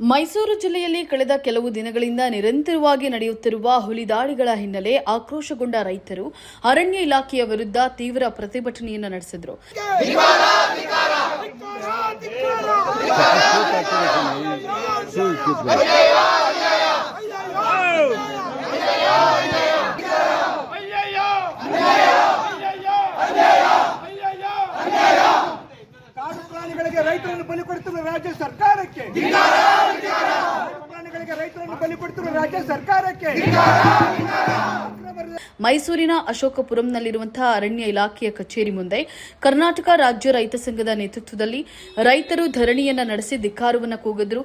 ಮೈಸೂರು ಜಿಲ್ಲೆಯಲ್ಲಿ ಕಳೆದ ಕೆಲವು ದಿನಗಳಿಂದ ನಿರಂತರವಾಗಿ ನಡೆಯುತ್ತಿರುವ ಹುಲಿ ದಾಳಿಗಳ ಹಿನ್ನೆಲೆ ಆಕ್ರೋಶಗೊಂಡ ರೈತರು ಅರಣ್ಯ ಇಲಾಖೆಯ ವಿರುದ್ಧ ತೀವ್ರ ಪ್ರತಿಭಟನೆಯನ್ನು ನಡೆಸಿದರು. ಪ್ರಾಣಿಗಳಿಗೆ ರೈತರನ್ನು ಬಲಿ ಕೊಡುತ್ತಿರುವ ರಾಜ್ಯ ಸರ್ಕಾರಕ್ಕೆ. ಅಭಿಮಾನಿಗಳಿಗೆ ರೈತರನ್ನು ಬಲಿ ಕೊಡುತ್ತಿರುವ ರಾಜ್ಯ ಸರ್ಕಾರಕ್ಕೆ. ಮೈಸೂರಿನ ಅಶೋಕಪುರಂನಲ್ಲಿರುವಂತಹ ಅರಣ್ಯ ಇಲಾಖೆಯ ಕಚೇರಿ ಮುಂದೆ ಕರ್ನಾಟಕ ರಾಜ್ಯ ರೈತ ಸಂಘದ ನೇತೃತ್ವದಲ್ಲಿ ರೈತರು ಧರಣಿಯನ್ನ ನಡೆಸಿ ಧಿಕ್ಕಾರವನ್ನು ಕೂಗಿದ್ರು.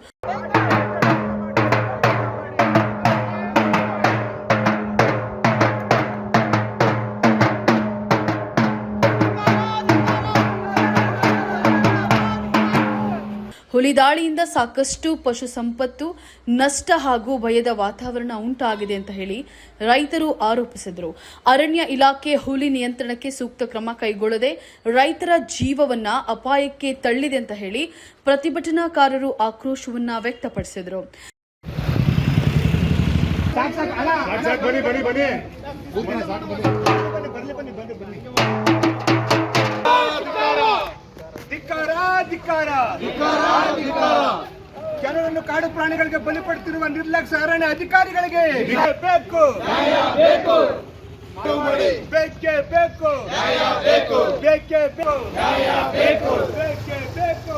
ಹುಲಿ ದಾಳಿಯಿಂದ ಸಾಕಷ್ಟು ಪಶು ಸಂಪತ್ತು ನಷ್ಟ ಹಾಗೂ ಭಯದ ವಾತಾವರಣ ಉಂಟಾಗಿದೆ ಅಂತ ಹೇಳಿ ರೈತರು ಆರೋಪಿಸಿದರು. ಅರಣ್ಯ ಇಲಾಖೆ ಹುಲಿ ನಿಯಂತ್ರಣಕ್ಕೆ ಸೂಕ್ತ ಕ್ರಮ ಕೈಗೊಳ್ಳದೆ ರೈತರ ಜೀವವನ್ನ ಅಪಾಯಕ್ಕೆ ತಳ್ಳಿದೆ ಅಂತ ಹೇಳಿ ಪ್ರತಿಭಟನಾಕಾರರು ಆಕ್ರೋಶವನ್ನ ವ್ಯಕ್ತಪಡಿಸಿದರು. ಸಾಕ್ ಬನ್ನಿ ಬನ್ನಿ ಬನ್ನಿ. ಜನರನ್ನು ಕಾಡು ಪ್ರಾಣಿಗಳಿಗೆ ಬಲಿ ಪಡುತ್ತಿರುವ ನಿರ್ಲಕ್ಷ್ಯ ಅರಣ್ಯ ಅಧಿಕಾರಿಗಳಿಗೆ ಬೇಕು. ಬೇಕೇ ಬೇಕು ಬೇಕೇ. ಬೇಕು ಬೇಕೇ. ಬೇಕು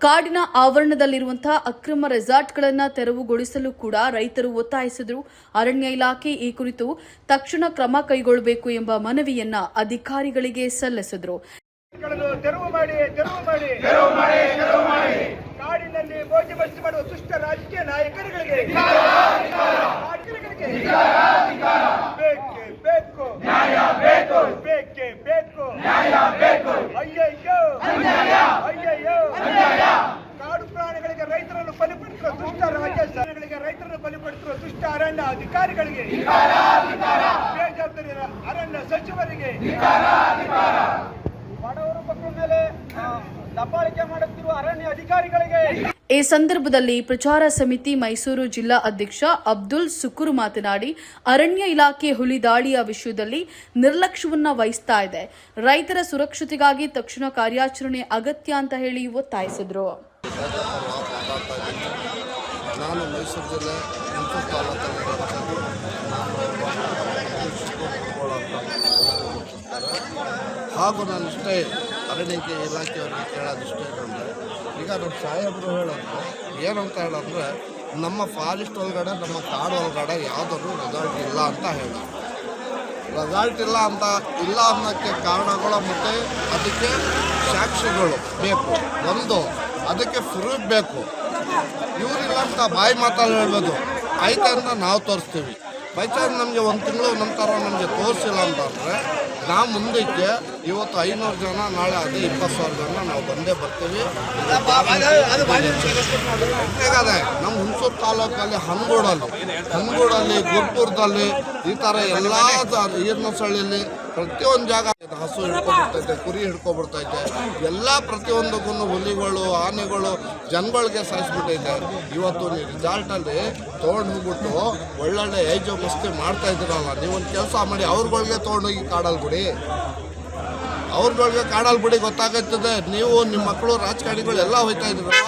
ಕಾಡಿನ ಆವರಣದಲ್ಲಿರುವಂತಹ ಅಕ್ರಮ ರೆಸಾರ್ಟ್ಗಳನ್ನು ತೆರವುಗೊಳಿಸಲು ಕೂಡ ರೈತರು ಒತ್ತಾಯಿಸಿದರು. ಅರಣ್ಯ ಇಲಾಖೆ ಈ ಕುರಿತು ತಕ್ಷಣ ಕ್ರಮ ಕೈಗೊಳ್ಳಬೇಕು ಎಂಬ ಮನವಿಯನ್ನ ಅಧಿಕಾರಿಗಳಿಗೆ ಸಲ್ಲಿಸಿದರು. ತೆರವು ಮಾಡಿ ತೆರವು ಮಾಡಿ. ತೆರವು ಮಾಡಿ ತೆರವು ಮಾಡಿ. ಕಾಡಿನಲ್ಲಿ ಮೋಜು ಮಸ್ತಿ ಮಾಡುವ ದುಷ್ಟ ರಾಜಕೀಯ ನಾಯಕರುಗಳಿಗೆ ನಾಯಕರುಗಳಿಗೆ ಬೇಕೇ ಬೇಕು. ನ್ಯಾಯ ಬೇಕು. ಬೇಕೇ ಬೇಕು ನ್ಯಾಯ ಬೇಕು ಅಯ್ಯಯ್ಯೋ ಅಯ್ಯಯ್ಯೋ ಕಾಡು ಪ್ರಾಣಿಗಳಿಗೆ ರೈತರನ್ನು ಬಲಿಪಡಿಸುವ ದುಷ್ಟ ರಾಜ್ಯ ಸರ್ಕಾರಗಳಿಗೆ ರೈತರನ್ನು ಬಲಿಪಡಿಸುವ ದುಷ್ಟ ಅರಣ್ಯ ಅಧಿಕಾರಿಗಳಿಗೆ. ಬೇಜವಾಬ್ದಾರಿ ಅರಣ್ಯ ಸಚಿವರಿಗೆ. ಬಡವರು ಮಕ್ಕಳ ಮೇಲೆ ದಬ್ಬಾಳಿಕೆ ಮಾಡುತ್ತಿರುವ ಅರಣ್ಯ ಅಧಿಕಾರಿಗಳಿಗೆ. ಈ ಸಂದರ್ಭದಲ್ಲಿ ಪ್ರಚಾರ ಸಮಿತಿ ಮೈಸೂರು ಜಿಲ್ಲಾ ಅಧ್ಯಕ್ಷ ಅಬ್ದುಲ್ ಸುಕುರು ಮಾತನಾಡಿ ಅರಣ್ಯ ಇಲಾಖೆ ಹುಲಿ ದಾಳಿಯ ವಿಷಯದಲ್ಲಿ ನಿರ್ಲಕ್ಷ್ಯವನ್ನ ವಹಿಸ್ತಾ ಇದೆ. ರೈತರ ಸುರಕ್ಷತೆಗಾಗಿ ತಕ್ಷಣ ಕಾರ್ಯಾಚರಣೆ ಅಗತ್ಯ ಅಂತ ಹೇಳಿ ಒತ್ತಾಯಿಸಿದ್ರು. ನಾನು ಮೈಸೂರು ಜಿಲ್ಲೆ ಇಂಪೂರ್ ತಾಲೂಕಲ್ಲಿರುವಂಥ ಹಾಗೂ ನಾನು ಇಷ್ಟೇ ಅರಣ್ಯಕ್ಕೆ ಇಲಾಖೆಯವರಿಗೆ ಕೇಳೋದಿಷ್ಟೇ ಅಂದರೆ, ಈಗ ನಮ್ಮ ಸಾಹೇಬರು ಹೇಳೋದು ಏನಂತ ಹೇಳಂದ್ರೆ ನಮ್ಮ ಫಾರೆಸ್ಟ್ ಒಳಗಡೆ, ನಮ್ಮ ಕಾಡು ಒಳಗಡೆ ಯಾವುದಾದ್ರು ರೆಸಾರ್ಟ್ ಇಲ್ಲ ಅಂತ ಹೇಳಿ ರೆಸಾರ್ಟ್ ಇಲ್ಲ ಅಂತ, ಇಲ್ಲ ಅನ್ನೋಕ್ಕೆ ಕಾರಣಗಳು ಮತ್ತು ಅದಕ್ಕೆ ಸಾಕ್ಷಿಗಳು ಬೇಕು. ಒಂದು ಅದಕ್ಕೆ ಪ್ರೂಫ್ ಬೇಕು. ಇವರಿಲ್ಲ ಅಂತ ಬಾಯಿ ಮಾತಲ್ಲಿ ಹೇಳ್ಬೋದು ಆಯ್ತು ಅಂತ ನಾವು ತೋರಿಸ್ತೀವಿ. ಬೈ ಚಾನ್ಸ್ ನಮಗೆ ಒಂದು ತಿಂಗಳು ನಂತರ ನಮಗೆ ತೋರಿಸಿಲ್ಲ ಅಂತಂದರೆ ನಾವು ಮುಂದಕ್ಕೆ ಇವತ್ತು ಐನೂರು ಜನ, ನಾಳೆ ಅದೇ ಇಪ್ಪತ್ತು ಸಾವಿರ ಜನ ನಾವು ಬಂದೇ ಬರ್ತೀವಿ. ನಮ್ಮ ಹುಣಸೂರು ತಾಲೂಕಲ್ಲಿ ಹನಗೂಡಲ್ಲಿ ಹನಗೂಡಲ್ಲಿ ಗುರ್ಪುರದಲ್ಲಿ ಈ ಥರ ಎಲ್ಲ ಈರ್ನಸಳ್ಳಿಯಲ್ಲಿ ಪ್ರತಿಯೊಂದು ಜಾಗ ಹಸು ಹಿಡ್ಕೊಬರ್ತೈತೆ, ಕುರಿ ಹಿಡ್ಕೊಬಿಡ್ತೈತೆ ಎಲ್ಲ ಪ್ರತಿಯೊಂದಕ್ಕೂ ಹುಲಿಗಳು, ಆನೆಗಳು ಜನಗಳಿಗೆ ಸಾಯಿಸ್ಬಿಟ್ಟೈತೆ. ಇವತ್ತು ನೀವು ರಿಸಾಲ್ಟಲ್ಲಿ ತೊಗೊಂಡು ಹೋಗ್ಬಿಟ್ಟು ಒಳ್ಳೊಳ್ಳೆ ಏಜು ಮಸ್ತಿ ಮಾಡ್ತಾ ಇದ್ದೀರಲ್ಲ ನೀವು ಒಂದು ಕೆಲಸ ಮಾಡಿ ಅವ್ರಗಳಿಗೆ ತೊಗೊಂಡೋಗಿ ಕಾಡಲ್ಲಿ ಬಿಡಿ. ಅವ್ರಗಳಿಗೆ ಕಾಡಲ್ಲಿ ಬಿಡಿ, ಗೊತ್ತಾಗುತ್ತದೆ. ನೀವು ನಿಮ್ಮ ಮಕ್ಕಳು ರಾಜಕಾರಣಿಗಳು ಎಲ್ಲ ಹೋಯ್ತಾ ಇದ್ರಲ್ಲ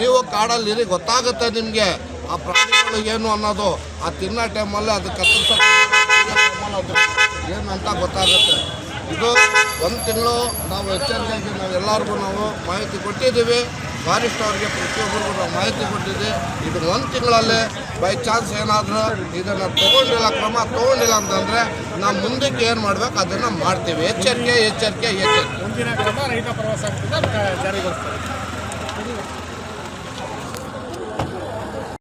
ನೀವು ಕಾಡಲ್ಲಿ ಇರಿ, ಗೊತ್ತಾಗುತ್ತೆ ನಿಮಗೆ. ಆ ಪ್ರಾಣಿಗಳು ಏನು ಅನ್ನೋದು, ಆ ತಿನ್ನೋ ಟೈಮಲ್ಲಿ ಅದು ಏನು ಅಂತ ಗೊತ್ತಾಗುತ್ತೆ. ಇದು ಒಂದು ತಿಂಗಳು ನಾವು ಎಚ್ಚರಿಕೆಯಾಗಿ ನಾವು ಎಲ್ಲರಿಗೂ ನಾವು ಮಾಹಿತಿ ಕೊಟ್ಟಿದ್ದೀವಿ. ಫಾರೆಸ್ಟ್ ಅವ್ರಿಗೆ ಪ್ರತಿಯೊಬ್ಬರಿಗೂ ನಾವು ಮಾಹಿತಿ ಕೊಟ್ಟಿದ್ದೀವಿ. ಇದು ಒಂದು ತಿಂಗಳಲ್ಲೇ ಬೈ ಚಾನ್ಸ್ ಏನಾದರೂ ಇದನ್ನು ತೊಗೊಂಡಿಲ್ಲ, ಕ್ರಮ ತೊಗೊಂಡಿಲ್ಲ ಅಂತಂದರೆ ನಾವು ಮುಂದಕ್ಕೆ ಏನು ಮಾಡಬೇಕು, ಅದನ್ನು ಮಾಡ್ತೀವಿ. ಎಚ್ಚರಿಕೆ ಎಚ್ಚರಿಕೆ ಎಚ್ಚರಿಕೆ ಮುಂದಿನ ಕ್ರಮ ರೈತ ಪ್ರವಾಸ ಜಾರಿಗೊಳಿಸ್ತಾರೆ.